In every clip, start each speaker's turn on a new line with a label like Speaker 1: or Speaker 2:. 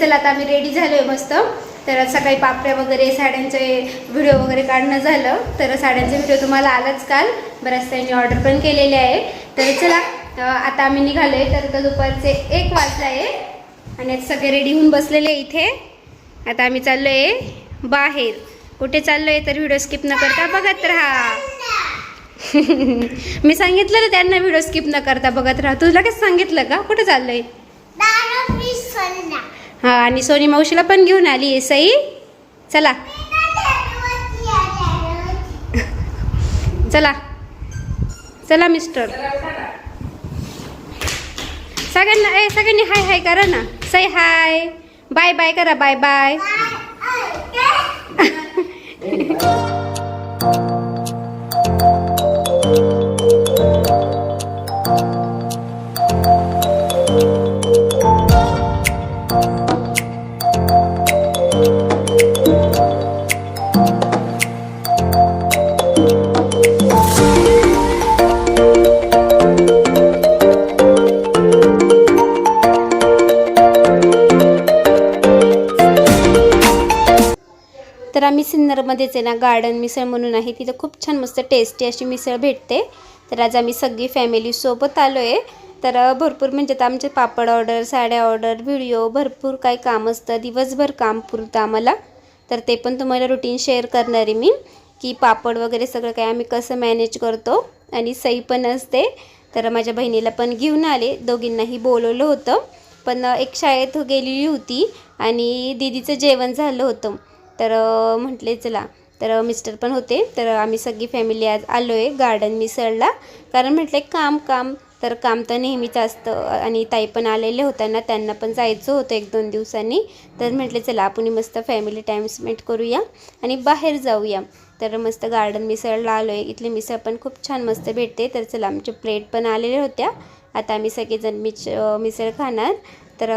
Speaker 1: चला आता आम्ही रेडी झालो आहे मस्त. तर सकाळी पापड्या वगैरे साड्यांचे व्हिडिओ वगैरे काढणं झालं. तर साड्यांचा व्हिडिओ तुम्हाला आलाच काल. बऱ्याच त्यांनी ऑर्डर पण केलेले आहे. तर चला आता आम्ही निघालो आहे तर आता दुपारचे एक वाजला आहे. आणि आता सगळे रेडी होऊन बसलेले आहे इथे. आता आम्ही चाललो आहे बाहेर. कुठे चाललो आहे तर व्हिडिओ स्किप न करता बघत राहा. मी सांगितलं ना त्यांना व्हिडिओ स्किप न करता बघत राहा. तुला लगेच सांगितलं का? कुठे चाललोय? हां आणि सोनी मावशीला पण घेऊन आली आहे सई. चला. चला. चला मिस्टर. सगळ्यांना ए सगळ्यांनी हाय हाय करा ना. सई हाय. बाय बाय करा बाय बाय. Thank you. सिन्नरमध्येच आहे ना गार्डन मिसळ म्हणून आहे तिथं खूप छान मस्त टेस्टी अशी मिसळ भेटते. तर आज आम्ही सगळी फॅमिलीसोबत आलो आहे तर भरपूर म्हणजे आता आमचे पापड ऑर्डर साड्या ऑर्डर व्हिडिओ भरपूर काही काम असतं दिवसभर काम पुरतं आम्हाला. तर ते पण तुम्हाला रुटीन शेअर करणार आहे मी की पापड वगैरे सगळं काय आम्ही कसं मॅनेज करतो आणि सई पण असते. तर माझ्या बहिणीला पण घेऊन आले दोघींनाही बोलवलं होतं. पण एक शाळेत गेलेली होती आणि दीदीचं जेवण झालं होतं. तर म्हटले चला. तर मिस्टर पण होते. तर आम्ही सगळी फॅमिली आज आलो आहे गार्डन मिसळला. कारण म्हटले काम काम. तर काम तर नेहमीच असतं. आणि ताई पण आलेले होत्या त्यांना पण जायचं होतं एक दोन दिवसांनी. तर म्हटले चला आपण मस्त फॅमिली टाईम स्पेंड करूया आणि बाहेर जाऊया. तर मस्त गार्डन मिसळला आलो आहे इथली मिसळ पण खूप छान मस्त भेटते. तर चला आमच्या प्लेट पण आलेल्या होत्या. आता आम्ही सगळेजण मिच मिसळ खाणार. तर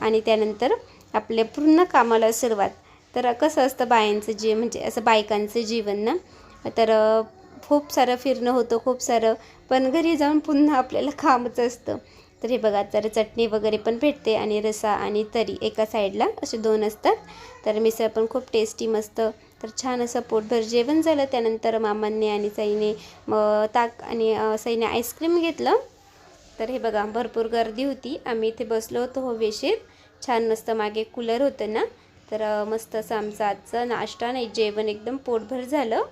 Speaker 1: आणि त्यानंतर आपल्या पूर्ण कामाला सुरुवात. तर कसं असतं बायांचं जे म्हणजे असं बायकांचं जीवन ना तर खूप सारं फिरणं होतं खूप सारं. पण घरी जाऊन पुन्हा आपल्याला कामच असतं. तर हे बघा तर चटणी वगैरे पण भेटते आणि रसा आणि तरी एका साईडला असे दोन असतात. तर मिसळ पण खूप टेस्टी मस्त. तर छान असं पोटभर जेवण झालं. त्यानंतर मामांनी आणि सईने ताक आणि साईने सईने आईस्क्रीम घेतलं. तर हे बघा भरपूर गर्दी होती. आम्ही इथे बसलो होतो हवेशीर. छान मस्त मागे कूलर होतं ना. तर मस्त असं आमचा आजचा नाश्ता नाही जेवण एकदम पोटभर झालं.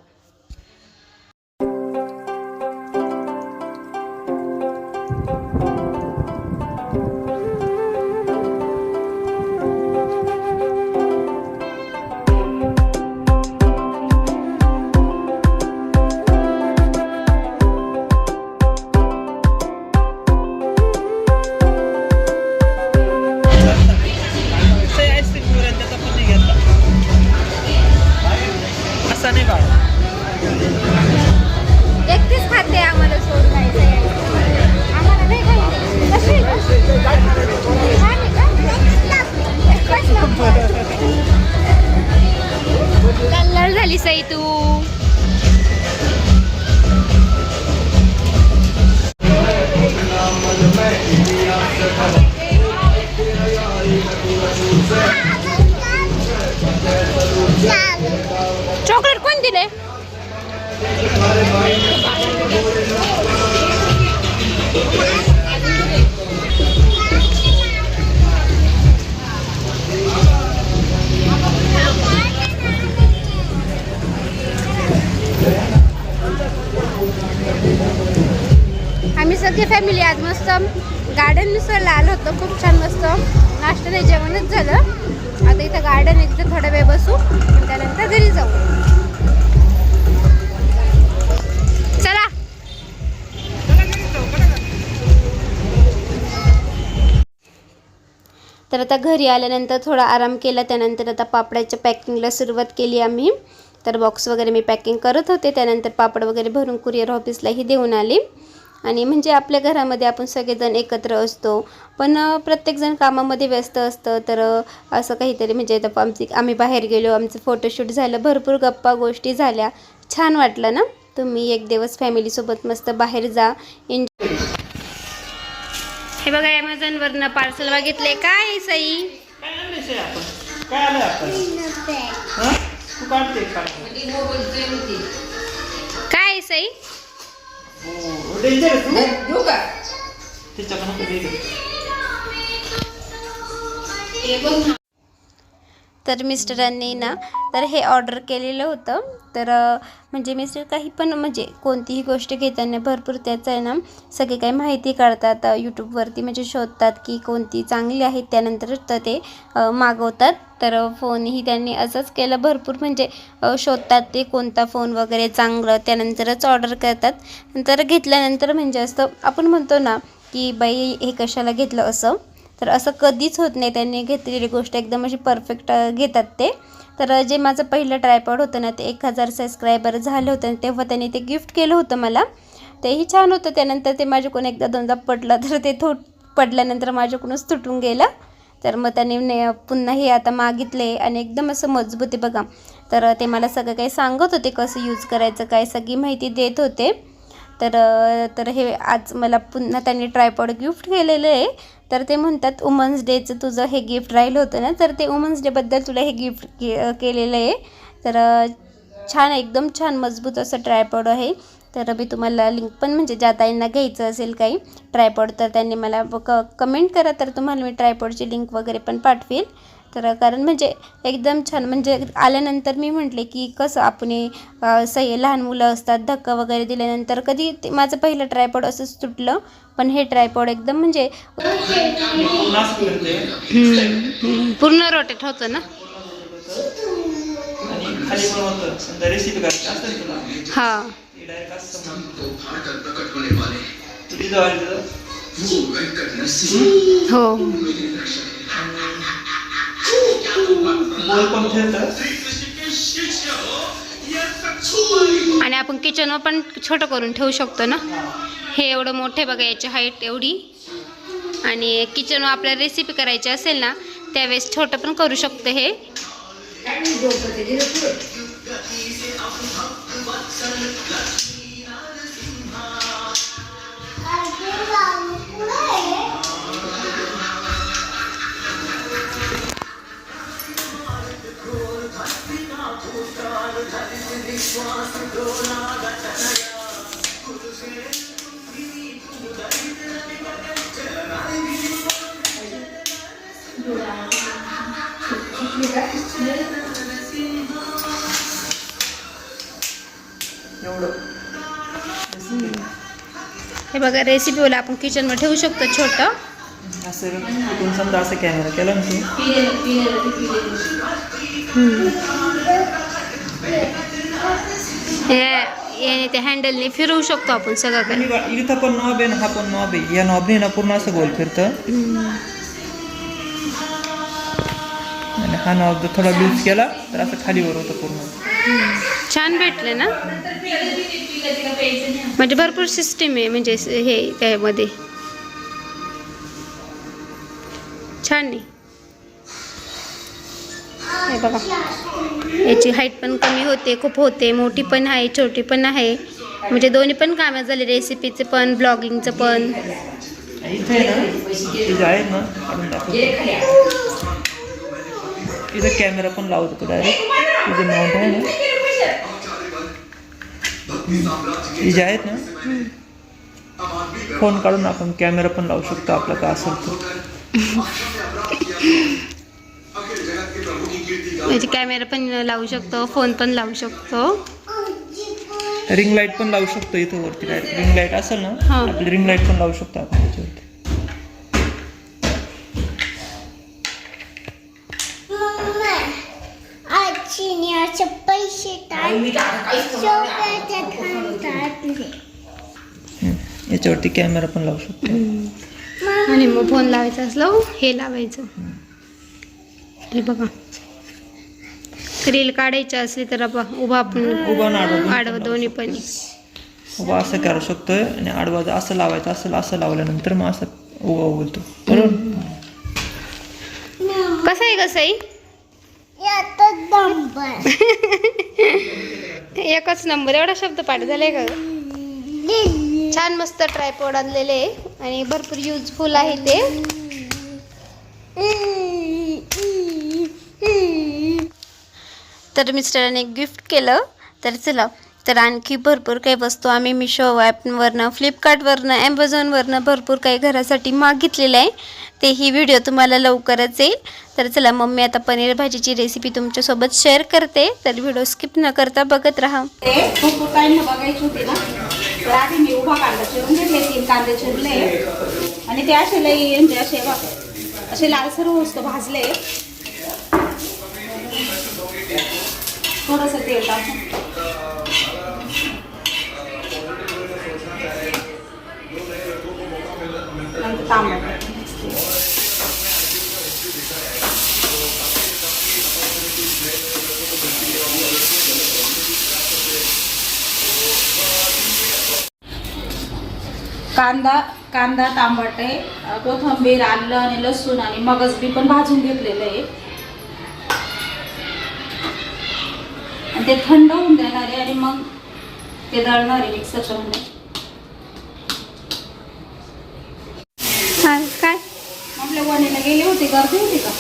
Speaker 1: मस्त गार्डन मिसळला आलो खूप छान मस्त नाश्ता नाही जेवणच झालं. आता इथं गार्डन आहे तिथं थोडा वेळ बसू. त्यानंतर घरी जाऊ. चला. तर आता घरी आल्यानंतर थोडा आराम केला. त्यानंतर आता पापडाच्या पॅकिंगला सुरुवात केली आम्ही. तर बॉक्स वगैरे मी पॅकिंग करत होते. त्यानंतर पापड वगैरे भरून कुरिअर ऑफिसलाही देऊन आली. आणि म्हणजे आपल्या घरामध्ये आपण सगळेजण एकत्र असतो. पण प्रत्येकजण कामामध्ये व्यस्त असतं. तर असं काहीतरी म्हणजे आता आमची आम्ही बाहेर गेलो आमचं फोटोशूट झालं भरपूर गप्पा गोष्टी झाल्या. छान वाटलं ना? तुम्ही एक दिवस फॅमिलीसोबत मस्त बाहेर जा. एन्जॉय हे बघा ॲमेझॉन वरनं पार्सल मागितले काय आहे सई
Speaker 2: काय सई? आलं आता हा तू? काढते काढ
Speaker 1: काय आहे सई
Speaker 2: हो डेंजर आहे तू त्याच्याकडून कधी
Speaker 1: तर मिस्टरांनी ना तर हे ऑर्डर केलेलं होतं. तर म्हणजे मिस्टर काही पण म्हणजे कोणतीही गोष्ट घेताना भरपूर त्याचं आहे ना सगळी काही माहिती काढतात यूट्यूबवरती म्हणजे शोधतात की कोणती चांगली आहे त्यानंतर तर ते मागवतात. तर फोनही त्यांनी असंच केलं. भरपूर म्हणजे शोधतात ते कोणता फोन वगैरे चांगलं त्यानंतरच ऑर्डर करतात. नंतर घेतल्यानंतर म्हणजे असं आपण म्हणतो ना की बाई हे कशाला घेतलं असं? तर असं कधीच होत नाही. त्यांनी घेतलेली गोष्ट एकदम अशी परफेक्ट घेतात ते. तर जे माझं पहिलं ट्रायपॉड होतं ना ते एक हजार सबस्क्रायबर झालं होतं तेव्हा त्यांनी ते गिफ्ट केलं होतं मला. तेही छान होतं. त्यानंतर ते माझ्याकडून एकदा दोनदा पडलं तर ते थो पडल्यानंतर माझ्याकडूनच तुटून गेलं. तर मग त्यांनी ने पुन्हा हे आता मागितले आणि एकदम असं मजबूत आहे बघा. तर ते मला सगळं काही सांगत होते कसं यूज करायचं काय सगळी माहिती देत होते. तर तर हे आज मला पुन्हा त्यांनी ट्रायपॉड गिफ्ट केलेलं आहे. तर ते म्हणतात वुमन्स डेचं तुझं हे गिफ्ट राहिलं होतं ना तर ते वुमन्स डेबद्दल तुला हे गिफ्ट के केलेलं आहे. तर छान एकदम छान मजबूत असं ट्रायपॉड आहे. तर मी तुम्हाला लिंक पण म्हणजे ज्या ताईंना घ्यायचं असेल काही ट्रायपॉड तर त्यांनी मला क कमेंट करा तर तुम्हाला मी ट्रायपॉडची लिंक वगैरे पण पाठवेल. तर कारण म्हणजे एकदम छान म्हणजे आल्यानंतर मी म्हटले की कसं आपण सय सही लहान मुलं असतात धक्का वगैरे दिल्यानंतर कधी ते माझं पहिलं ट्रायपॉड असंच तुटलं. पण हे ट्रायपॉड एकदम म्हणजे पूर्ण रोटेट होतं ना? हा. हो. आणि आपण किचनवर पण छोटं करून ठेवू शकतो ना? हे एवढं मोठे बघा याची हाईट एवढी. आणि किचनवर आपल्याला रेसिपी करायची असेल ना त्यावेळेस छोटं पण करू शकतो हे. हे बघा रेसिपीवाला आपण किचनवर ठेवू शकतो छोटं.
Speaker 2: असं कुठून समजा असं कॅमेरा केला ना तू.
Speaker 1: हे याने ते हँडलने फिरवू शकतो आपण सगळं काही
Speaker 2: इथं पण नॉब आहे ना हा पण नॉब आहे. या नॉबने ना पूर्ण असं गोल फिरतं. आणि हा नॉब जर थोडा लूज केला तर असं खालीवर होतं पूर्ण.
Speaker 1: छान भेटले ना? म्हणजे भरपूर सिस्टीम आहे म्हणजे हे त्यामध्ये. छान आहे. हे बघा. याची हाईट पण कमी होते खूप होते मोठी पण आहे छोटी पण आहे. म्हणजे दोन्ही पण कामं झाले रेसिपीचे पण ब्लॉगिंगचं पण.
Speaker 2: इथं कॅमेरा पण लावतो डायरेक्ट माउंट आहे ना. हे जे आहेत ना. फोन काढून आपण कॅमेरा पण लावू शकतो आपला का असेल तर.
Speaker 1: म्हणजे कॅमेरा पण लावू शकतो फोन पण लावू शकतो.
Speaker 2: रिंग लाइट पण लावू शकतो इथं वरती डायरेक्ट रिंग लाइट असेल ना
Speaker 1: हा.
Speaker 2: आपली रिंग लाइट पण लावू शकतो आपण त्याच्यावरती.
Speaker 3: पैसे टाकले
Speaker 2: हम्म. याच्यावरती कॅमेरा पण लावू शकतो.
Speaker 1: आणि मग फोन लावायचा असलं हे लावायचं. हे बघा. रील काढायची असली तर आपण उभा आपण
Speaker 2: उभा आणि आडवा दोन्ही
Speaker 1: आडवं
Speaker 2: पण
Speaker 1: दोन्ही पण.
Speaker 2: उभा असं करू शकतोय आणि आडवा जर असं लावायचं असं असं लावल्यानंतर मग असं उभा बोलतो. बरोबर?
Speaker 1: कसं आहे कसं आहे
Speaker 3: यात नंबर.
Speaker 1: एकच नंबर. एवढा शब्द पाठ झालाय का? छान मस्त ट्रायपॉड आणलेले आहे आणि भरपूर युजफुल आहे ते. तर मिस्टरांनी गिफ्ट केलं. तर चला तर आणखी भरपूर काही वस्तू आम्ही मिशो ॲपवरनं फ्लिपकार्टवरनं ॲमेझॉनवरनं भरपूर काही घरासाठी मागितलेलं आहे. ते ही व्हिडिओ तुम्हाला लवकरच येईल. तर चला मम्मी आता पनीर भाजीची रेसिपी तुमच्यासोबत शेअर करते. तर व्हिडिओ स्किप न करता बघत राहा.
Speaker 4: बघायची होती ना? तर आधी मी उभा कांदा चिरून घेतले तीन कांदे चिरले. आणि ते असे लई म्हणजे असे असे लालसर वस्तू भाजले. थोडंसं तेल टाकून. कांदा कांदा तांबट आहे कोथिंबीर आलं आणि लसूण आणि मगज बी पण भाजून घेतलेलं आहे. ते थंड होऊन देणार आहे आणि मग ते दळणार आहे मिक्सरच्या मध्ये
Speaker 1: काय?
Speaker 4: आपल्या वणीला गेले होते गर्दी होती का?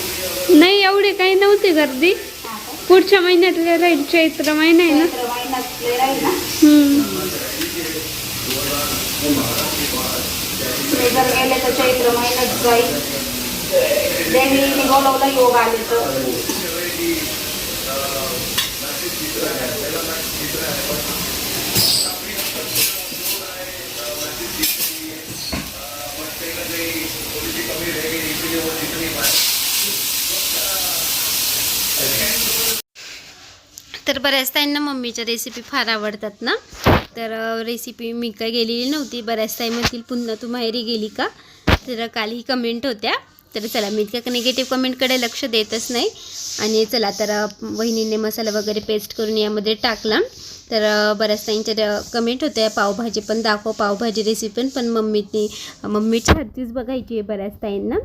Speaker 1: नाही एवढी काही नव्हती गर्दी? पुढच्या महिन्यातले राहील चैत्र महिना आहे ना.
Speaker 4: राहील जर गेले तर चैत्र महिन्यात जाईल. देवीने बोलवलं योग आले तर.
Speaker 1: तर बऱ्याच ताईंना मम्मीच्या रेसिपी फार आवडतात ना? तर रेसिपी मी काय गेलेली नव्हती. बऱ्याच ताई म्हणतील पुन्हा तू माहेरी गेली का? तर काल ही कमेंट होत्या. तर चला मी इतक्या निगेटिव्ह कमेंटकडे लक्ष देतच नाही. आणि चला तर वहिनीने मसाला वगैरे पेस्ट करून यामध्ये टाकला. तर बऱ्याच ताईंच्या कमेंट होत्या पावभाजी पण दाखव पावभाजी रेसिपी पण पण मम्मीनी मम्मीच्या हातचीच बघायची आहे बऱ्याच ताईंना.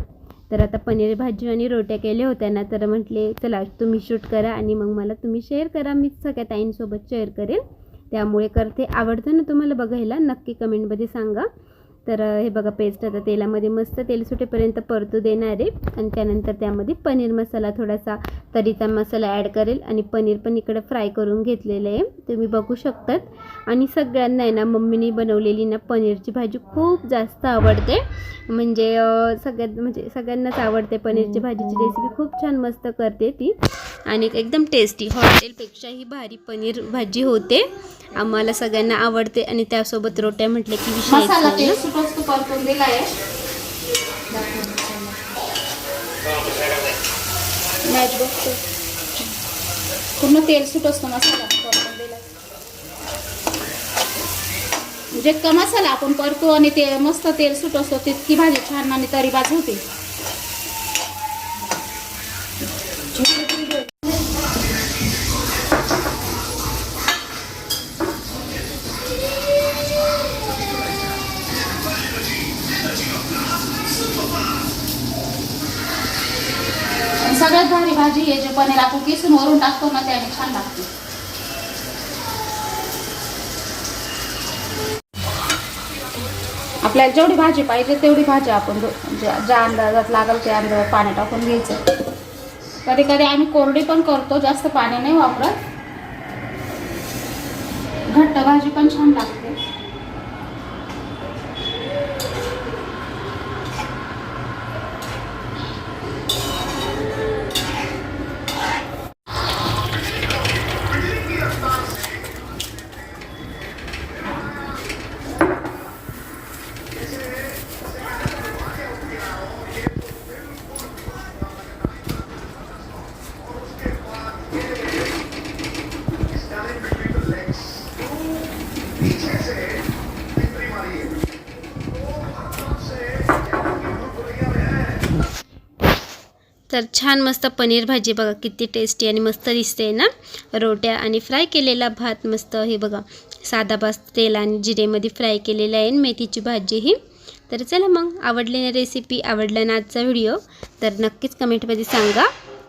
Speaker 1: तर आता पनीर भाजी आणि रोट्या केल्या होत्या ना तर म्हटले चला तुम्ही शूट करा आणि मग मला तुम्ही शेअर करा. मी सगळ्या ताईंसोबत शेअर करेन. त्यामुळे करते आवडतं ना तुम्हाला बघायला नक्की कमेंटमध्ये सांगा. तर हे बघा पेस्ट आता तेलामध्ये मस्त तेल सुटेपर्यंत परतू देणार आहे. आणि त्यानंतर त्यामध्ये पनीर मसाला थोडासा तरीचा मसाला ॲड करेल. आणि पनीर पण इकडं फ्राय करून घेतलेलं आहे. तुम्ही बघू शकतात. आणि सगळ्यांना आहे ना मम्मीने बनवलेली ना पनीरची भाजी खूप जास्त आवडते. म्हणजे सगळ्यात म्हणजे सगळ्यांनाच आवडते पनीरची भाजीची रेसिपी खूप छान मस्त करते ती. आणि एकदम टेस्टी हॉटेलपेक्षाही भारी पनीर भाजी होते. आम्हाला सगळ्यांना आवडते आणि त्यासोबत रोट्या म्हटले की विषय
Speaker 4: मसाला तेल पूर्ण तेल सुटोस्त मसाला. परतून दिलाय जितका मसाला आपण करतो आणि ते मस्त तेल सुट असतो तितकी भाजी छान आणि तरी भाजी होते आणि सगळ्यात भारी भाजी आहे जे पनीर आपण किसून वरून टाकतो ना त्याने छान लागते. आपल्याला जेवढी भाजी पाहिजे तेवढी भाजी आपण ज्या ज्या अंदाजात लागेल त्या अंदाजात पाणी टाकून घ्यायचं. कधी कधी आम्ही कोरडी पण करतो जास्त पाणी नाही वापरत. घट्ट भाजी पण छान लागते.
Speaker 1: तर छान मस्त पनीर भाजी बघा किती टेस्टी आणि मस्त दिसते ना. रोट्या आणि फ्राय केलेला भात मस्त हे बघा साधा भात तेल आणि जिरेमध्ये फ्राय केलेला आहे आणि मेथीची भाजी ही. तर चला मग आवडली ना रेसिपी आवडला ना आजचा व्हिडिओ तर नक्कीच कमेंटमध्ये सांगा.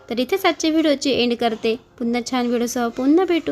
Speaker 1: तर इथेच आजच्या व्हिडिओची एंड करते. पुन्हा छान व्हिडिओसह पुन्हा भेटू.